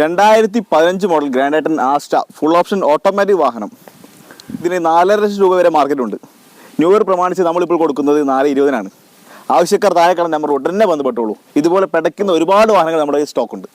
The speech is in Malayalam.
രണ്ടായിരത്തി പതിനഞ്ച് model grand i ten Asta full option automatic വാഹനം. ഇതിന് നാലര ലക്ഷം രൂപ വരെ മാർക്കറ്റുണ്ട് ന്യൂ ഇയർ പ്രമാണിച്ച് നമ്മളിപ്പോൾ കൊടുക്കുന്നത് നാല് ഇരുപതിനാണ്. ആവശ്യക്കാർ താഴെ കാണുന്ന നമ്പർ ഉടനെ ബന്ധപ്പെട്ടോളൂ. ഇതുപോലെ പിടയ്ക്കുന്ന ഒരുപാട് വാഹനങ്ങൾ നമ്മുടെ സ്റ്റോക്ക് ഉണ്ട്.